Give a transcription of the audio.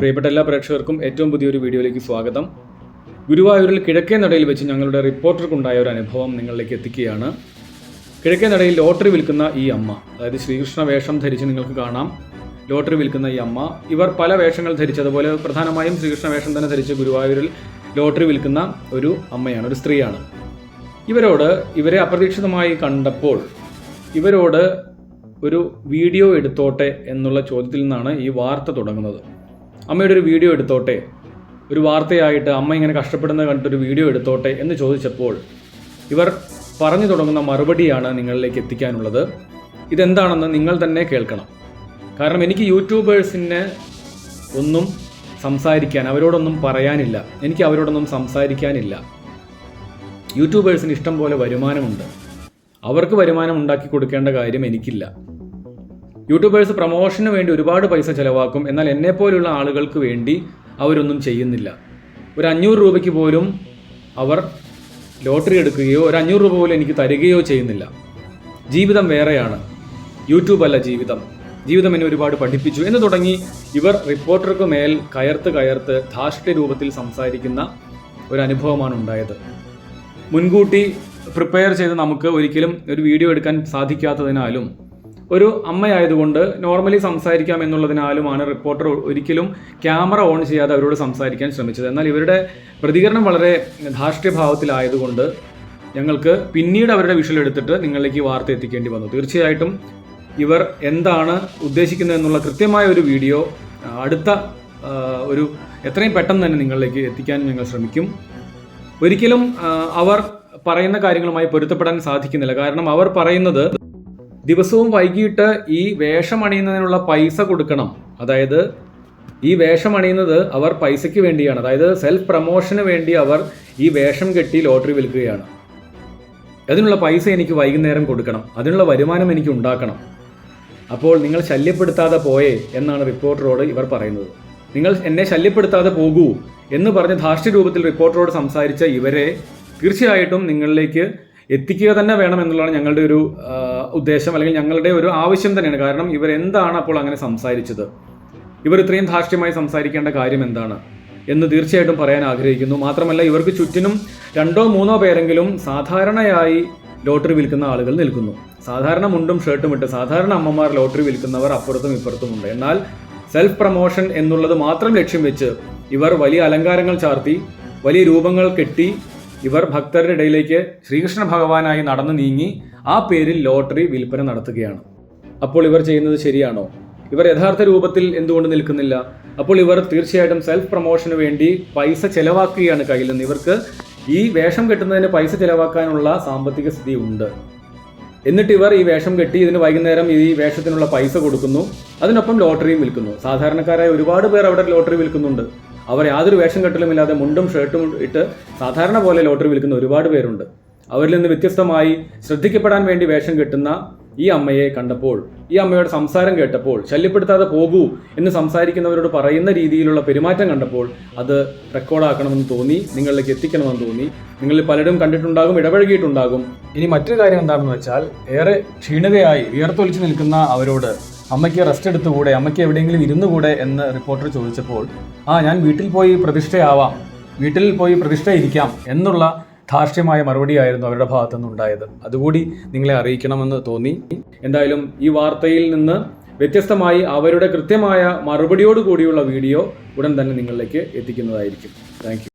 പ്രിയപ്പെട്ട എല്ലാ പ്രേക്ഷകർക്കും ഏറ്റവും പുതിയൊരു വീഡിയോയിലേക്ക് സ്വാഗതം. ഗുരുവായൂരിൽ കിഴക്കേ നടയിൽ വെച്ച് ഞങ്ങളുടെ റിപ്പോർട്ടർക്കുണ്ടായ ഒരു അനുഭവം നിങ്ങളിലേക്ക് എത്തിക്കുകയാണ്. കിഴക്കേ നടയിൽ ലോട്ടറി വിൽക്കുന്ന ഈ അമ്മ അതായത് ശ്രീകൃഷ്ണ വേഷം ധരിച്ച് നിങ്ങൾക്ക് കാണാം. ലോട്ടറി വിൽക്കുന്ന ഈ അമ്മ ഇവർ പല വേഷങ്ങൾ ധരിച്ചതുപോലെ പ്രധാനമായും ശ്രീകൃഷ്ണ വേഷം തന്നെ ധരിച്ച് ഗുരുവായൂരിൽ ലോട്ടറി വിൽക്കുന്ന ഒരു അമ്മയാണ് ഒരു സ്ത്രീയാണ്. ഇവരോട് ഇവരെ അപ്രതീക്ഷിതമായി കണ്ടപ്പോൾ ഇവരോട് ഒരു വീഡിയോ എടുത്തോട്ടെ എന്നുള്ള ചോദ്യത്തിൽ നിന്നാണ് ഈ വാർത്ത തുടങ്ങുന്നത്. അമ്മയുടെ ഒരു വീഡിയോ എടുത്തോട്ടെ? ഒരു വാർത്തയായിട്ട് അമ്മ ഇങ്ങനെ കഷ്ടപ്പെടുന്നത് കണ്ടിട്ടൊരു വീഡിയോ എടുത്തോട്ടെ എന്ന് ചോദിച്ചപ്പോൾ ഇവർ പറഞ്ഞു തുടങ്ങുന്ന മറുപടിയാണ് നിങ്ങളിലേക്ക് എത്തിക്കാനുള്ളത്. ഇതെന്താണെന്ന് നിങ്ങൾ തന്നെ കേൾക്കണം. കാരണം എനിക്ക് യൂട്യൂബേഴ്സിന് ഒന്നും സംസാരിക്കാൻ അവരോടൊന്നും പറയാനില്ല. എനിക്ക് അവരോടൊന്നും സംസാരിക്കാനില്ല. യൂട്യൂബേഴ്സിന് ഇഷ്ടം പോലെ വരുമാനമുണ്ട്. അവർക്ക് വരുമാനം ഉണ്ടാക്കി കൊടുക്കേണ്ട കാര്യം എനിക്കില്ല. യൂട്യൂബേഴ്സ് പ്രൊമോഷന് വേണ്ടി ഒരുപാട് പൈസ ചിലവാക്കും. എന്നാൽ എന്നെപ്പോലുള്ള ആളുകൾക്ക് വേണ്ടി അവരൊന്നും ചെയ്യുന്നില്ല. ഒരു അഞ്ഞൂറ് രൂപയ്ക്ക് പോലും അവർ ലോട്ടറി എടുക്കുകയോ ഒരു അഞ്ഞൂറ് രൂപ പോലും എനിക്ക് തരികയോ ചെയ്യുന്നില്ല. ജീവിതം വേറെയാണ്. യൂട്യൂബ് അല്ല ജീവിതം. ജീവിതം എന്നെ ഒരുപാട് പഠിപ്പിച്ചു. എന്ന് തുടങ്ങി ഇവർ റിപ്പോർട്ടർക്ക് മേൽ കയർത്ത് കയർത്ത് ധാർഷ്ട്യ രൂപത്തിൽ സംസാരിക്കുന്ന ഒരു അനുഭവമാണ് ഉണ്ടായത്. മുൻകൂട്ടി പ്രിപ്പയർ ചെയ്ത് നമുക്ക് ഒരിക്കലും ഒരു വീഡിയോ എടുക്കാൻ സാധിക്കാത്തതിനാലും ഒരു അമ്മയായതുകൊണ്ട് നോർമലി സംസാരിക്കാം എന്നുള്ളതിനാലുമാണ് റിപ്പോർട്ടർ ഒരിക്കലും ക്യാമറ ഓൺ ചെയ്യാതെ അവരോട് സംസാരിക്കാൻ ശ്രമിച്ചത്. എന്നാൽ ഇവരുടെ പ്രതികരണം വളരെ ധാർഷ്ട്യഭാവത്തിലായതുകൊണ്ട് ഞങ്ങൾക്ക് പിന്നീട് അവരുടെ വിഷൽ എടുത്തിട്ട് നിങ്ങളിലേക്ക് വാർത്ത എത്തിക്കേണ്ടി വന്നു. തീർച്ചയായിട്ടും ഇവർ എന്താണ് ഉദ്ദേശിക്കുന്നത് എന്നുള്ള കൃത്യമായ ഒരു വീഡിയോ അടുത്ത ഒരു എത്രയും പെട്ടെന്ന് തന്നെ നിങ്ങളിലേക്ക് എത്തിക്കാൻ ഞങ്ങൾ ശ്രമിക്കും. ഒരിക്കലും അവർ പറയുന്ന കാര്യങ്ങളുമായി പൊരുത്തപ്പെടാൻ സാധിക്കുന്നില്ല. കാരണം അവർ പറയുന്നത് ദിവസവും വൈകിട്ട് ഈ വേഷം അണിയുന്നതിനുള്ള പൈസ കൊടുക്കണം. അതായത് ഈ വേഷം അണിയുന്നത് അവർ പൈസയ്ക്ക് വേണ്ടിയാണ്. അതായത് സെൽഫ് പ്രൊമോഷന് വേണ്ടി അവർ ഈ വേഷം കെട്ടി ലോട്ടറി വിൽക്കുകയാണ്. അതിനുള്ള പൈസ എനിക്ക് വൈകുന്നേരം കൊടുക്കണം. അതിനുള്ള വരുമാനം എനിക്ക് ഉണ്ടാക്കണം. അപ്പോൾ നിങ്ങൾ ശല്യപ്പെടുത്താതെ പോയേ എന്നാണ് റിപ്പോർട്ടറോട് ഇവർ പറയുന്നത്. നിങ്ങൾ എന്നെ ശല്യപ്പെടുത്താതെ പോകൂ എന്ന് പറഞ്ഞ് ധാർഷ്ട്യ രൂപത്തിൽ റിപ്പോർട്ടറോട് സംസാരിച്ച ഇവരെ തീർച്ചയായിട്ടും നിങ്ങളിലേക്ക് എത്തിക്കുക തന്നെ വേണം എന്നുള്ളതാണ് ഞങ്ങളുടെ ഒരു ഉദ്ദേശം അല്ലെങ്കിൽ ഞങ്ങളുടെ ഒരു ആവശ്യം തന്നെയാണ്. കാരണം ഇവരെന്താണ് അപ്പോൾ അങ്ങനെ സംസാരിച്ചത്? ഇവർ ഇത്രയും ധാർഷ്ട്യമായി സംസാരിക്കേണ്ട കാര്യം എന്താണ് എന്ന് തീർച്ചയായിട്ടും പറയാൻ ആഗ്രഹിക്കുന്നു. മാത്രമല്ല ഇവർക്ക് ചുറ്റിനും രണ്ടോ മൂന്നോ പേരെങ്കിലും സാധാരണയായി ലോട്ടറി വിൽക്കുന്ന ആളുകൾ നിൽക്കുന്നു. സാധാരണ മുണ്ടും ഷർട്ടും ഇട്ട് സാധാരണ അമ്മമാർ ലോട്ടറി വിൽക്കുന്നവർ അപ്പുറത്തും ഇപ്പുറത്തും ഉണ്ട്. എന്നാൽ സെൽഫ് പ്രൊമോഷൻ എന്നുള്ളത് മാത്രം ലക്ഷ്യം വെച്ച് ഇവർ വലിയ അലങ്കാരങ്ങൾ ചാർത്തി വലിയ രൂപങ്ങൾ കെട്ടി ഇവർ ഭക്തരുടെ ഇടയിലേക്ക് ശ്രീകൃഷ്ണ ഭഗവാനായി നടന്നു നീങ്ങി ആ പേരിൽ ലോട്ടറി വിൽപ്പന നടത്തുകയാണ്. അപ്പോൾ ഇവർ ചെയ്യുന്നത് ശരിയാണോ? ഇവർ യഥാർത്ഥ രൂപത്തിൽ എന്തുകൊണ്ട് നിൽക്കുന്നില്ല? അപ്പോൾ ഇവർ തീർച്ചയായിട്ടും സെൽഫ് പ്രൊമോഷന് വേണ്ടി പൈസ ചെലവാക്കുകയാണ് കയ്യിൽ നിന്ന്. ഇവർക്ക് ഈ വേഷം കെട്ടുന്നതിന് പൈസ ചെലവാക്കാനുള്ള സാമ്പത്തിക സ്ഥിതി ഉണ്ട്. എന്നിട്ട് ഇവർ ഈ വേഷം കെട്ടി ഇതിന് വൈകുന്നേരം ഈ വേഷത്തിനുള്ള പൈസ കൊടുക്കുന്നു. അതിനൊപ്പം ലോട്ടറിയും വിൽക്കുന്നു. സാധാരണക്കാരായ ഒരുപാട് പേർ അവിടെ ലോട്ടറി വിൽക്കുന്നുണ്ട്. അവർ യാതൊരു വേഷം കെട്ടലുമില്ലാതെ മുണ്ടും ഷർട്ടും ഇട്ട് സാധാരണ പോലെ ലോട്ടറി വിൽക്കുന്ന ഒരുപാട് പേരുണ്ട്. അവരിൽ നിന്ന് വ്യത്യസ്തമായി ശ്രദ്ധിക്കപ്പെടാൻ വേണ്ടി വേഷം കെട്ടുന്ന ഈ അമ്മയെ കണ്ടപ്പോൾ ഈ അമ്മയുടെ സംസാരം കേട്ടപ്പോൾ ശല്യപ്പെടുത്താതെ പോകൂ എന്ന് സംസാരിക്കുന്നവരോട് പറയുന്ന രീതിയിലുള്ള പെരുമാറ്റം കണ്ടപ്പോൾ അത് റെക്കോർഡാക്കണമെന്ന് തോന്നി നിങ്ങളിലേക്ക് എത്തിക്കണമെന്ന് തോന്നി. നിങ്ങളിൽ പലരും കണ്ടിട്ടുണ്ടാകും ഇടപഴകിയിട്ടുണ്ടാകും. ഇനി മറ്റൊരു കാര്യം എന്താണെന്ന് വെച്ചാൽ ഏറെ ക്ഷീണിതയായി വിയർത്തൊലിച്ച് നിൽക്കുന്ന അവരോട് അമ്മയ്ക്ക് റെസ്റ്റ് എടുത്തുകൂടെ? അമ്മയ്ക്ക് എവിടെയെങ്കിലും ഇരുന്നുകൂടെ? എന്ന് റിപ്പോർട്ടർ ചോദിച്ചപ്പോൾ ആ ഞാൻ വീട്ടിൽ പോയി പ്രതിഷ്ഠയാവാം. വീട്ടിൽ പോയി പ്രതിഷ്ഠയിരിക്കാം എന്നുള്ള ധാർഷ്ട്യമായ മറുപടിയായിരുന്നു അവരുടെ ഭാഗത്തു നിന്നുണ്ടായത് അതുകൂടി നിങ്ങളെ അറിയിക്കണമെന്ന് തോന്നി. എന്തായാലും ഈ വാർത്തയിൽ നിന്ന് വ്യത്യസ്തമായി അവരുടെ കൃത്യമായ മറുപടിയോട് കൂടിയുള്ള വീഡിയോ ഉടൻ തന്നെ നിങ്ങളിലേക്ക് എത്തിക്കുന്നതായിരിക്കും. താങ്ക്